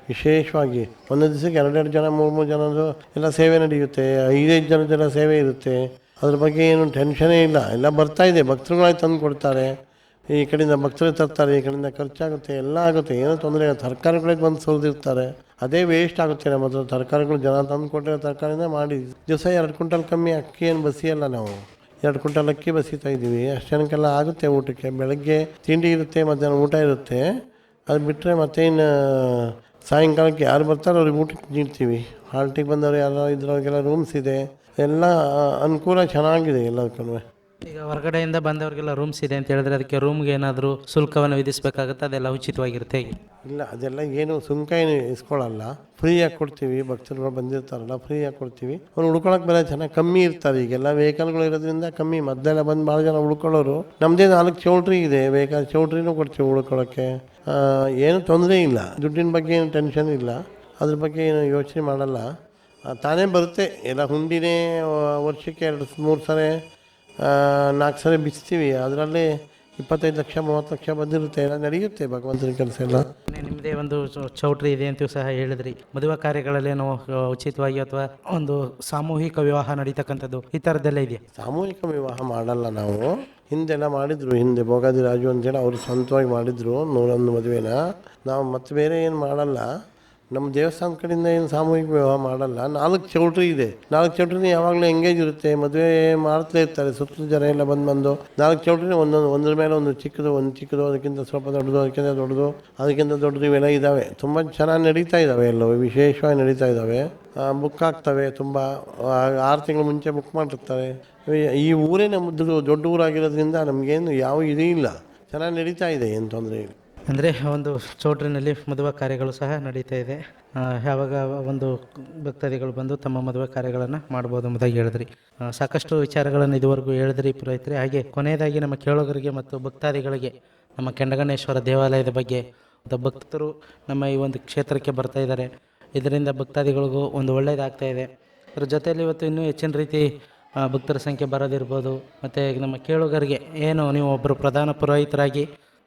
ವಿಶೇಷವಾಗಿ ಒಂದೊಂದು ದಿವಸಕ್ಕೆ ಎರಡೆರಡು ಜನ, ಮೂರು ಮೂರು ಜನದ್ದು ಎಲ್ಲ ಸೇವೆ ನಡೆಯುತ್ತೆ. ಐದೈದು ಜನದೆಲ್ಲ ಸೇವೆ ಇರುತ್ತೆ. ಅದ್ರ ಬಗ್ಗೆ ಏನು ಟೆನ್ಷನೇ ಇಲ್ಲ. ಎಲ್ಲ ಬರ್ತಾ ಇದೆ. ಭಕ್ತರುಗಳಾಗಿ ತಂದು ಕೊಡ್ತಾರೆ. ಈ ಕಡೆಯಿಂದ ಭಕ್ತರು ತರ್ತಾರೆ, ಈ ಕಡೆಯಿಂದ ಖರ್ಚಾಗುತ್ತೆ, ಎಲ್ಲ ಆಗುತ್ತೆ. ಏನೋ ತೊಂದರೆ ಇಲ್ಲ ತರಕಾರಿಗಳಿಗೆ ಬಂದು ಸುರಿದಿರ್ತಾರೆ. ಅದೇ ವೇಸ್ಟ್ ಆಗುತ್ತೆ ನಮ್ಮ ಹತ್ರ. ತರಕಾರಿಗಳು ಜನ ತಂದು ಕೊಟ್ಟಿರೋ ತರಕಾರಿಯಿಂದ ಮಾಡಿ. ದಿವಸ ಎರಡು ಕ್ವಿಂಟಲ್ ಕಮ್ಮಿ ಅಕ್ಕಿ ಏನು ಬಸಿಯಲ್ಲ ನಾವು. ಎರಡು ಕ್ವಿಂಟಲ್ ಅಕ್ಕಿ ಬಸಿತಾ ಇದ್ದೀವಿ. ಅಷ್ಟು ಜನಕ್ಕೆಲ್ಲ ಆಗುತ್ತೆ ಊಟಕ್ಕೆ. ಬೆಳಗ್ಗೆ ತಿಂಡಿ ಇರುತ್ತೆ, ಮಧ್ಯಾಹ್ನ ಊಟ ಇರುತ್ತೆ. ಅದು ಬಿಟ್ಟರೆ ಮತ್ತೇನು, ಸಾಯಂಕಾಲಕ್ಕೆ ಯಾರು ಬರ್ತಾರೋ ಅವ್ರಿಗೆ ಊಟಕ್ಕೆ ನೀಡ್ತೀವಿ. ಹಾಲ್ಟಿಗೆ ಬಂದವರು ಯಾರೋ ಇದ್ರವ್ರಿಗೆಲ್ಲ ರೂಮ್ಸ್ ಇದೆ. ಎಲ್ಲ ಅನುಕೂಲ ಚೆನ್ನಾಗಿದೆ ಎಲ್ಲದಕ್ಕೂ ಈಗ ಹೊರಗಡೆಯಿಂದ ಬಂದವರಿಗೆಲ್ಲ ರೂಮ್ಸ್ ಇದೆ ಅಂತ ಹೇಳಿದ್ರೆ ಅದಕ್ಕೆ ರೂಮ್ಗೆ ಏನಾದರೂ ಶುಲ್ಕವನ್ನು ವಿಧಿಸಬೇಕಾಗುತ್ತೆ? ಅದೆಲ್ಲ ಉಚಿತವಾಗಿರುತ್ತೆ ಇಲ್ಲ, ಅದೆಲ್ಲ ಏನು ಸುಂಕ ಏನು ಇಸ್ಕೊಳ್ಳಲ್ಲ. ಫ್ರೀಯಾಗಿ ಕೊಡ್ತೀವಿ, ಭಕ್ತರುಗಳು ಬಂದಿರ್ತಾರಲ್ಲ ಫ್ರೀಯಾಗಿ ಕೊಡ್ತೀವಿ. ಅವ್ರು ಉಳ್ಕೊಳಕ್ಕೆ ಬೇರೆ ಚೆನ್ನಾಗಿ ಕಮ್ಮಿ ಇರ್ತಾರೆ ಈಗೆಲ್ಲ ವೆಹಿಕಲ್ಗಳು ಇರೋದ್ರಿಂದ ಕಮ್ಮಿ. ಮೊದಲೆಲ್ಲ ಬಂದು ಭಾಳ ಜನ ಉಳ್ಕೊಳ್ಳೋರು. ನಮ್ಮದೇ ನಾಲ್ಕು ಚೌಲ್ಟ್ರಿ ಇದೆ. ವೆಹಿಕಲ್ ಚೌಲ್ಟ್ರಿನೂ ಕೊಡ್ತೀವಿ ಉಳ್ಕೊಳ್ಳೋಕ್ಕೆ ಏನು ತೊಂದರೆ ಇಲ್ಲ. ದುಡ್ಡಿನ ಬಗ್ಗೆ ಏನು ಟೆನ್ಷನ್ ಇಲ್ಲ. ಅದ್ರ ಬಗ್ಗೆ ಏನು ಯೋಚನೆ ಮಾಡಲ್ಲ. ತಾನೇ ಬರುತ್ತೆ. ಎಲ್ಲ ಹುಂಡಿನೇ ವರ್ಷಕ್ಕೆ ಎರಡು, ಮೂರು ಸಲ ನಾಲ್ಕು ಸಲ ಬಿಚ್ತೀವಿ. ಅದರಲ್ಲಿ ಇಪ್ಪತ್ತೈದು ಲಕ್ಷ ಮೂವತ್ತು ಲಕ್ಷ ಬಂದಿರುತ್ತೆ. ಎಲ್ಲ ನಡೆಯುತ್ತೆ ಭಗವಂತನ ಕೆಲಸ ಎಲ್ಲ. ನಿಮ್ಮದೇ ಒಂದು ಚೌಟ್ರಿ ಇದೆ ಅಂತ ಸಹ ಹೇಳಿದ್ರಿ. ಮದುವೆ ಕಾರ್ಯಗಳಲ್ಲೇನು ಉಚಿತವಾಗಿ ಅಥವಾ ಒಂದು ಸಾಮೂಹಿಕ ವಿವಾಹ ನಡೀತಕ್ಕಂಥದ್ದು ಈ ಥರದ್ದೆಲ್ಲ ಇದೆಯಾ? ಸಾಮೂಹಿಕ ವಿವಾಹ ಮಾಡಲ್ಲ ನಾವು. ಹಿಂದೆಲ್ಲ ಮಾಡಿದ್ರು. ಹಿಂದೆ ಭೋಗಾದಿ ರಾಜು ಅಂತೇಳಿ ಅವರು ಸ್ವಂತವಾಗಿ ಮಾಡಿದ್ರು ನೂರೊಂದು ಮದುವೆನ. ನಾವು ಮತ್ತೆ ಬೇರೆ ಏನು ಮಾಡಲ್ಲ. ನಮ್ಮ ದೇವಸ್ಥಾನ ಕಡೆಯಿಂದ ಏನು ಸಾಮೂಹಿಕ ವಿವಾಹ ಮಾಡಲ್ಲ. ನಾಲ್ಕು ಚೌಟ್ರಿ ಇದೆ. ನಾಲ್ಕು ಚೌಟ್ರಿನ ಯಾವಾಗಲೂ ಎಂಗೇಜ್ ಇರುತ್ತೆ. ಮದುವೆ ಮಾಡ್ತಲೇ ಇರ್ತಾರೆ. ಸುತ್ತಲೂ ಜನ ಎಲ್ಲ ಬಂದು ಬಂದು ನಾಲ್ಕು ಚೌಟ್ರಿನ ಒಂದೊಂದು, ಒಂದ್ರ ಮೇಲೆ ಒಂದು ಚಿಕ್ಕದು ಒಂದು ಚಿಕ್ಕದು, ಅದಕ್ಕಿಂತ ಸ್ವಲ್ಪ ದೊಡ್ಡದು, ಅದಕ್ಕಿಂತ ದೊಡ್ಡದು ಅದಕ್ಕಿಂತ ದೊಡ್ಡದು ಇವೆಲ್ಲ ಇದ್ದಾವೆ. ತುಂಬ ಚೆನ್ನಾಗಿ ನಡೀತಾ ಇದ್ದಾವೆ ಎಲ್ಲವೂ. ವಿಶೇಷವಾಗಿ ನಡೀತಾ ಇದ್ದಾವೆ. ಬುಕ್ ಆಗ್ತವೆ. ತುಂಬ ಆರು ತಿಂಗಳು ಮುಂಚೆ ಬುಕ್ ಮಾಡಿರ್ತಾರೆ ಈ- ಈ ಊರೇ ನಮ್ಮದು ದೊಡ್ಡ ಊರಾಗಿರೋದ್ರಿಂದ ನಮಗೇನು ಯಾವ ಇದೂ ಇಲ್ಲ. ಚೆನ್ನಾಗಿ ನಡೀತಾ ಇದೆ. ಏನು ತೊಂದರೆ ಇಲ್ಲ. ಅಂದರೆ ಒಂದು ಚೌಟ್ರಿನಲ್ಲಿ ಮದುವೆ ಕಾರ್ಯಗಳು ಸಹ ನಡೀತಾ ಇದೆ. ಯಾವಾಗ ಒಂದು ಭಕ್ತಾದಿಗಳು ಬಂದು ತಮ್ಮ ಮದುವೆ ಕಾರ್ಯಗಳನ್ನು ಮಾಡ್ಬೋದು ಎಂಬುದಾಗಿ ಹೇಳಿದ್ರಿ. ಸಾಕಷ್ಟು ವಿಚಾರಗಳನ್ನು ಇದುವರೆಗೂ ಹೇಳಿದ್ರಿ ಪುರೋಹಿತರೆ ಹಾಗೆ ಕೊನೆಯದಾಗಿ ನಮ್ಮ ಕೇಳೋಗರಿಗೆ ಮತ್ತು ಭಕ್ತಾದಿಗಳಿಗೆ ನಮ್ಮ ಕೆಂಡಗಣೇಶ್ವರ ದೇವಾಲಯದ ಬಗ್ಗೆ ಭಕ್ತರು ನಮ್ಮ ಈ ಒಂದು ಕ್ಷೇತ್ರಕ್ಕೆ ಬರ್ತಾ ಇದ್ದಾರೆ. ಇದರಿಂದ ಭಕ್ತಾದಿಗಳಿಗೂ ಒಂದು ಒಳ್ಳೆಯದಾಗ್ತಾ ಇದೆ. ಅದ್ರ ಜೊತೆಯಲ್ಲಿ ಇವತ್ತು ಇನ್ನೂ ಹೆಚ್ಚಿನ ರೀತಿ ಭಕ್ತರ ಸಂಖ್ಯೆ ಬರೋದಿರ್ಬೋದು. ಮತ್ತು ನಮ್ಮ ಕೇಳುಗರಿಗೆ ಏನು, ನೀವು ಒಬ್ಬರು ಪ್ರಧಾನ ಪುರೋಹಿತರಾಗಿ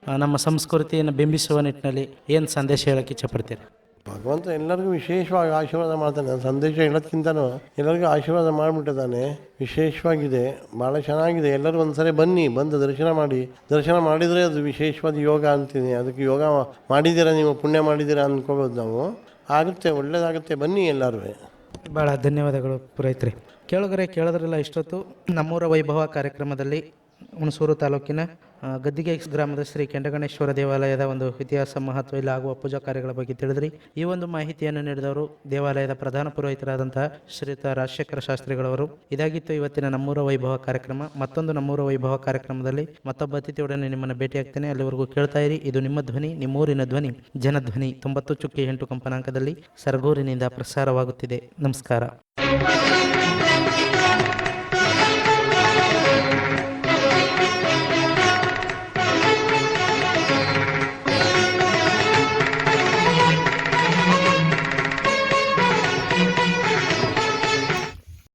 ನಮ್ಮ ಸಂಸ್ಕೃತಿಯನ್ನು ಬಿಂಬಿಸುವ ನಿಟ್ಟಿನಲ್ಲಿ ಏನು ಸಂದೇಶ ಹೇಳೋಕ್ಕೆ ಇಚ್ಛಪಡ್ತೀರಿ? ಭಗವಂತ ಎಲ್ಲರಿಗೂ ವಿಶೇಷವಾಗಿ ಆಶೀರ್ವಾದ ಮಾಡ್ತಾನೆ. ಸಂದೇಶ ಹೇಳೋದಕ್ಕಿಂತನೂ ಎಲ್ಲರಿಗೂ ಆಶೀರ್ವಾದ ಮಾಡಿಬಿಟ್ಟಿದ್ದಾನೆ. ವಿಶೇಷವಾಗಿದೆ ಭಾಳ ಚೆನ್ನಾಗಿದೆ. ಎಲ್ಲರೂ ಒಂದ್ಸರಿ ಬನ್ನಿ ಬಂದು ದರ್ಶನ ಮಾಡಿ. ದರ್ಶನ ಮಾಡಿದರೆ ಅದು ವಿಶೇಷವಾದ ಯೋಗ ಅಂತೀನಿ. ಅದಕ್ಕೆ ಯೋಗ ಮಾಡಿದ್ದೀರಾ ನೀವು ಪುಣ್ಯ ಮಾಡಿದ್ದೀರಾ ಅಂದ್ಕೋಬೋದು ನಾವು. ಆಗುತ್ತೆ ಒಳ್ಳೇದಾಗುತ್ತೆ. ಬನ್ನಿ ಎಲ್ಲರೂ. ಭಾಳ ಧನ್ಯವಾದಗಳು ಪುರೈತ್ರಿ ಕೇಳುಗರೆ ಕೇಳಿದ್ರಲ್ಲ ಇಷ್ಟೊತ್ತು ನಮ್ಮೂರ ವೈಭವ ಕಾರ್ಯಕ್ರಮದಲ್ಲಿ ಹುಣಸೂರು ತಾಲೂಕಿನ ಗದ್ದಿಗೆ ಗ್ರಾಮದ ಶ್ರೀ ಕೆಂಡಗಣೇಶ್ವರ ದೇವಾಲಯದ ಒಂದು ಇತಿಹಾಸ ಮಹತ್ವ ಇಲ್ಲಿ ಆಗುವ ಪೂಜಾ ಕಾರ್ಯಗಳ ಬಗ್ಗೆ ತಿಳಿದ್ರಿ. ಈ ಒಂದು ಮಾಹಿತಿಯನ್ನು ನೀಡಿದವರು ದೇವಾಲಯದ ಪ್ರಧಾನ ಪುರೋಹಿತರಾದಂತಹ ಶ್ರೀತ ರಾಜಶೇಖರ ಶಾಸ್ತ್ರಿಗಳವರು. ಇದಾಗಿತ್ತು ಇವತ್ತಿನ ನಮ್ಮೂರ ವೈಭವ ಕಾರ್ಯಕ್ರಮ. ಮತ್ತೊಂದು ನಮ್ಮೂರ ವೈಭವ ಕಾರ್ಯಕ್ರಮದಲ್ಲಿ ಮತ್ತೊಬ್ಬ ಅತಿಥಿಯೊಡನೆ ನಿಮ್ಮನ್ನು ಭೇಟಿಯಾಗ್ತೇನೆ. ಅಲ್ಲಿವರೆಗೂ ಕೇಳ್ತಾ ಇರಿ, ಇದು ನಿಮ್ಮ ಧ್ವನಿ, ನಿಮ್ಮೂರಿನ ಧ್ವನಿ. ಜನಧ್ವನಿ ತೊಂಬತ್ತು ಚುಕ್ಕಿ ಎಂಟು ಕಂಪನಾಂಕದಲ್ಲಿ ಸರಗೂರಿನಿಂದ ಪ್ರಸಾರವಾಗುತ್ತಿದೆ. ನಮಸ್ಕಾರ.